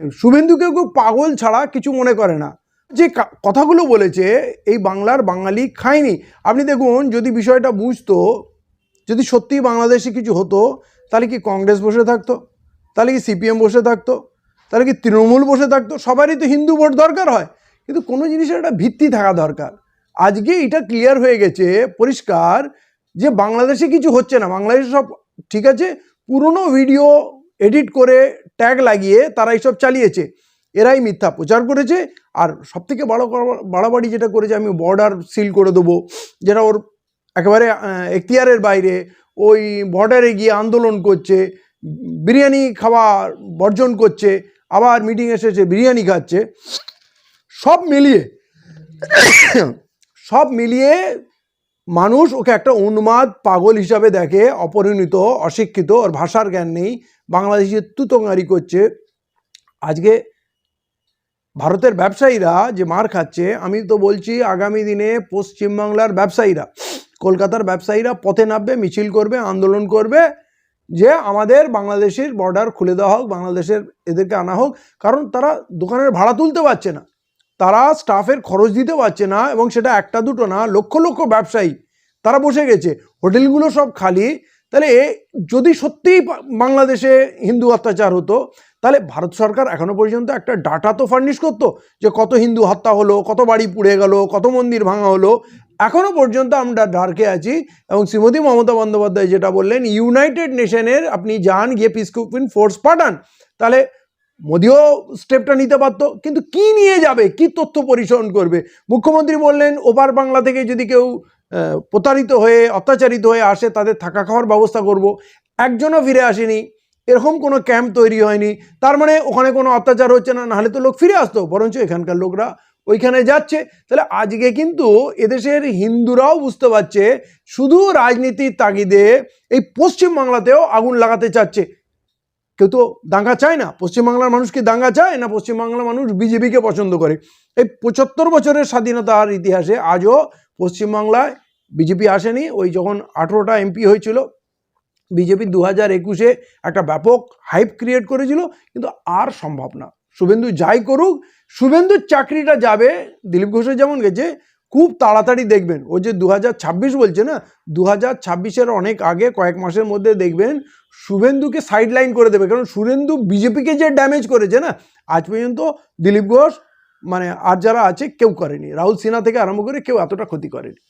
শুভেন্দুকে কেউ পাগল ছাড়া কিছু মনে করে না। যে কথাগুলো বলেছে, এই বাংলার বাঙালি খায়নি। আপনি দেখুন, যদি বিষয়টা বুঝতো, যদি সত্যি বাংলাদেশে কিছু হতো, তাহলে কি কংগ্রেস বসে থাকতো? তাহলে কি সিপিএম বসে থাকতো? তাহলে কি তৃণমূল বসে থাকতো? সবারই তো হিন্দু ভোট দরকার হয়। কিন্তু কোনো জিনিসের একটা ভিত্তি থাকা দরকার। আজকে এটা ক্লিয়ার হয়ে গেছে, পরিষ্কার, যে বাংলাদেশে কিছু হচ্ছে না। বাংলাদেশে সব ঠিক আছে, পুরনো ভিডিও এডিট করে ট্যাগ লাগিয়ে তারা এইসব চালিয়েছে। এরাই মিথ্যা প্রচার করেছে। আর সবথেকে বড় বাড়াবাড়ি যেটা করেছে, আমি বর্ডার সিল করে দেবো, যেটা ওর একেবারে এখতিয়ারের বাইরে। ওই বর্ডারে গিয়ে আন্দোলন করছে, বিরিয়ানি খাওয়া বর্জন করছে, আবার মিটিং এসেছে, বিরিয়ানি খাচ্ছে। সব মিলিয়ে সব মিলিয়ে মানুষ ওকে একটা উন্মাদ পাগল হিসাবে দেখে, অপরিণত, অশিক্ষিত, ওর ভাষার জ্ঞান নেই, বাংলাদেশে তুতঙ্গারি করছে। আজকে ভারতের ব্যবসায়ীরা যে মার খাচ্ছে, আমি তো বলছি আগামী দিনে পশ্চিমবাংলার ব্যবসায়ীরা, কলকাতার ব্যবসায়ীরা পথে নামবে, মিছিল করবে, আন্দোলন করবে, যে আমাদের বাংলাদেশের বর্ডার খুলে দেওয়া হোক, বাংলাদেশের এদেরকে আনা হোক, কারণ তারা দোকানের ভাড়া তুলতে পারছে না। তারা স্টাফের খরচ দিতে পারছে না এবং সেটা একটা দুটো না, লক্ষ লক্ষ ব্যবসায়ী তারা বসে গেছে। হোটেলগুলো সব খালি। তাহলে যদি সত্যিই বাংলাদেশে হিন্দু অত্যাচার হতো, তাহলে ভারত সরকার এখনও পর্যন্ত একটা ডাটা তো ফার্নিশ করতো যে কত হিন্দু হত্যা হলো, কত বাড়ি পুড়ে গেল, কত মন্দির ভাঙা হলো। এখনও পর্যন্ত আমরা ডার্কে আছি এবং শ্রীমতী মমতা বন্দ্যোপাধ্যায় যেটা বললেন ইউনাইটেড নেশনের আপনি যান, গিয়ে পিসকুপিন ফোর্স পাঠান। তাহলে মোদিও স্টেপটা নিতে পারতো কিন্তু কি নিয়ে যাবে? কি তথ্য পরিশোধন করবে? মুখ্যমন্ত্রী বললেন, ওপার বাংলা থেকে যদি কেউ প্রতারিত হয়ে, অত্যাচারিত হয়ে আসে, তাদের থাকা খাওয়ার ব্যবস্থা করব। একজনও ফিরে আসেনি, এরকম কোনো ক্যাম্প তৈরি হয়নি। তার মানে ওখানে কোনো অত্যাচার হচ্ছে না, নাহলে তো লোক ফিরে আসতো, বরঞ্চ এখানকার লোকরা ওইখানে যাচ্ছে। তাহলে আজকে কিন্তু এদেশের হিন্দুরাও বুঝতে পারছে, শুধু রাজনীতির তাগিদে এই পশ্চিমবাংলাতেও আগুন লাগাতে চাচ্ছে। কেউ তো দাঙ্গা চায় না। পশ্চিমবাংলার মানুষ কি দাঙ্গা চায় না পশ্চিমবাংলার মানুষ বিজেপিকে পছন্দ করে? এই পঁচাত্তর বছরের স্বাধীনতার ইতিহাসে আজও পশ্চিমবাংলায় বিজেপি আসেনি। ওই যখন আঠেরোটা এমপি হয়েছিল, বিজেপি দু হাজার একুশে একটা ব্যাপক হাইপ ক্রিয়েট করেছিল, কিন্তু আর সম্ভব না। শুভেন্দু যাই করুক, শুভেন্দুর চাকরিটা যাবে, দিলীপ ঘোষের যেমন গেছে, খুব তাড়াতাড়ি দেখবেন। ও যে দু হাজার ছাব্বিশ বলছে না দু হাজার অনেক আগে, কয়েক মাসের মধ্যে দেখবেন শুভেন্দুকে সাইড লাইন করে দেবে। কারণ শুভেন্দু বিজেপিকে যে ড্যামেজ করেছে না, আজ পর্যন্ত দিলীপ ঘোষ মানে আর যারা আছে, কেউ করেনি। রাহুল সিনহা থেকে আরম্ভ করে কেউ এতটা ক্ষতি করেনি।